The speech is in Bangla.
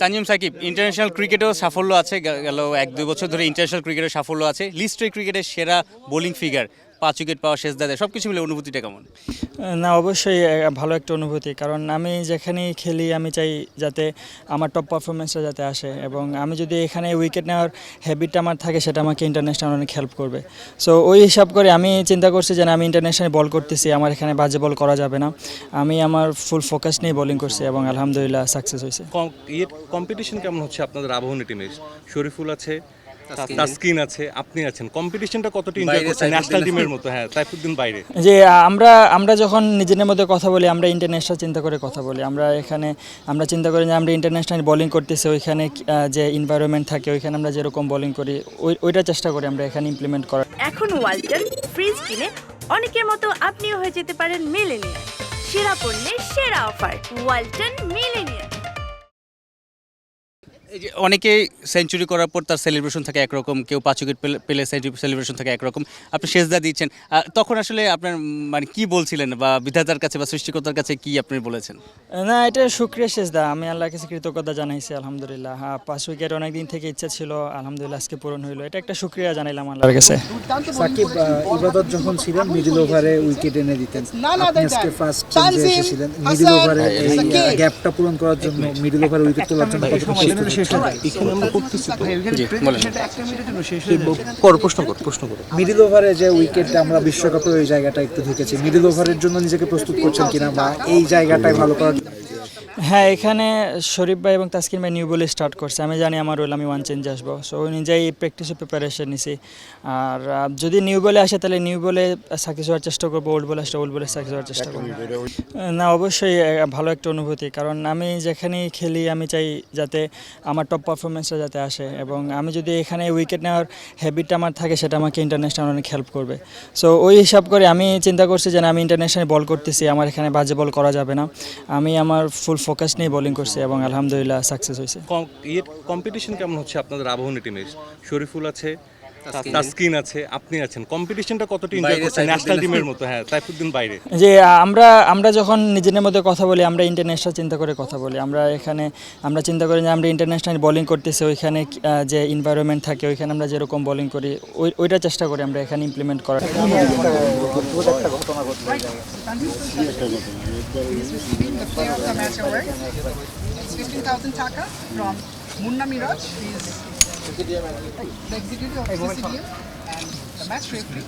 তানজিম সাকিব ইন্টারন্যাশনাল ক্রিকেটেও সাফল্য আছে গেল এক দুই বছর ধরে ইন্টারন্যাশনাল ক্রিকেটের সাফল্য আছে লিস্টে ক্রিকেটের সেরা বোলিং ফিগার পাঁচ উইকেট পাওয়া শেষ দাদা সব কিছু মিলে অনুভূতিটা কেমন? না অবশ্যই ভালো একটা অনুভূতি কারণ আমি যেখানেই খেলি আমি চাই যাতে আমার টপ পারফরমেন্সটা যাতে আসে এবং আমি যদি এখানে উইকেট নেওয়ার হ্যাবিটটা আমার থাকে সেটা আমাকে ইন্টারন্যাশনাল অনেক হেল্প করবে। সো ওই হিসাব করে আমি চিন্তা করছি যে না, আমি ইন্টারন্যাশনাল বল করতেছি আমার এখানে বাজে বল করা যাবে না। আমি আমার ফুল ফোকাস নিয়ে বোলিং করছি এবং আলহামদুলিল্লাহ সাকসেস হয়েছে। কম্পিটিশন কেমন হচ্ছে আপনাদের আবহনী টিমে শরীফুল আছে তাসকিন আছে আপনি আছেন। কম্পিটিশনটা কতটা এনজয় করছেন? ন্যাশনাল টিমের মতো হ্যাঁ সাইফুদ্দিন বাইরে। যে আমরা আমরা যখন নিজেদের মধ্যে কথা বলি আমরা ইন্টারন্যাশনাল চিন্তা করে কথা বলি। আমরা এখানে আমরা চিন্তা করি যে আমরা ইন্টারন্যাশনাল বোলিং করতেছি ওইখানে যে এনভায়রনমেন্ট থাকে ওইখানে আমরা যেরকম বোলিং করি ওই ওইটা চেষ্টা করি আমরা এখানে ইমপ্লিমেন্ট করার। এখন ওয়ালটন ফ্রিজ কিনে অনেকের মতো আপনিও হয়ে যেতে পারেন মিলেনিয়ার সেরা পণ্যের সেরা অফার ওয়ালটন মিলেনিয়ার এই যে অনেকে সেঞ্চুরি করার পর তার সেলিব্রেশন থাকে একরকম কেউ পাঁচ উইকেট পেলে সেলিব্রেশন থাকে একরকম। আপনি শেষদা দিচ্ছেন। তখন আসলে আপনার মানে কি বলছিলেন বা বিধাতার কাছে বা সৃষ্টিকর্তার কাছে কি আপনি বলেছেন? না এটা সুক্রিয়া শেষদা আমি আল্লাহর কাছে কৃতজ্ঞতা জানাইছি আলহামদুলিল্লাহ। হ্যাঁ পাঁচ উইকেট অনেক দিন থেকে ইচ্ছা ছিল আলহামদুলিল্লাহ আজকে পূরণ হইল। এটা একটা সুক্রিয়া জানাইলাম আল্লাহর কাছে। সাকিব ইবাদত যখন ছিলেন মিডল ওভারে উইকেট এনে দিতেন। আপনি আজকে ফার্স্ট চেঞ্জে এসেছিলেন মিডল ওভারে গ্যাপটা পূরণ করার জন্য মিডল ওভারে উইকেট তোলার জন্য কতটা প্রস্তুত এখানে আমরা করতেছি তো। কর প্রশ্ন কর প্রশ্ন করো। মিডল ওভারে যে উইকেট আমরা বিশ্বকাপে ওই জায়গাটা একটু ঢুকেছি মিডিল ওভারের জন্য নিজেকে প্রস্তুত করছেন কিনা বা এই জায়গাটায় ভালো করার জন্য হ্যাঁ এখানে শরীফ ভাই এবং তাসকিন ভাই নিউ বলে স্টার্ট করছে। আমি জানি আমার রোল আমি ওয়ান চেঞ্জ আসব। সো নিজেই প্র্যাকটিস প্রিপারেশন নিছি। আর যদি নিউ বলে আসে, তাহলে নিউ বলে সাকসেস হওয়ার চেষ্টা করব ওল্ড বলে আসলে ওল্ড বলে সাকসেস হওয়ার চেষ্টা করব। না, অবশ্যই ভালো একটা অনুভূতি। কারণ আমি যেখানেই খেলি, আমি চাই যাতে আমার টপ পারফরমেন্সটা যাতে আসে এবং আমি যদি এখানে উইকেট নেওয়ার হ্যাবিটটা আমার থাকে, সেটা আমাকে ইন্টারন্যাশনাল অনেক হেল্প করবে। সো ওই হিসাব করে আমি চিন্তা করছি যে আমি ইন্টারন্যাশনাল বল করতেছি, আমার এখানে বাজে বল করা যাবে না। আমি আমার ফুল ফোকাস নিয়ে বোলিং করছে এবং আলহামদুলিল্লাহ সাকসেস হয়েছে। কম্পিটিশন কেমন হচ্ছে আপনাদের আবহনী টিমের শরীফুল আছে তাসকিন আছে আপনি আছেন। কম্পিটিশনটা কতটা এনজয় করছেন ন্যাশনাল টিমের মতো হ্যাঁ সাইফুদ্দিন বাইরে। যে আমরা আমরা যখন নিজেদের মধ্যে কথা বলি আমরা ইন্টারন্যাশনাল চিন্তা করে কথা বলি। আমরা এখানে আমরা চিন্তা করি যে আমরা ইন্টারন্যাশনাল বোলিং করতেছি ওইখানে যে এনভায়রনমেন্ট থাকে ওইখানে আমরা যেরকম বোলিং করি ওই ওইটা চেষ্টা করি আমরা এখানে ইমপ্লিমেন্ট করার. It's 15,000 taka from Munna Miraj. He's the executive of CCDM and the match referee.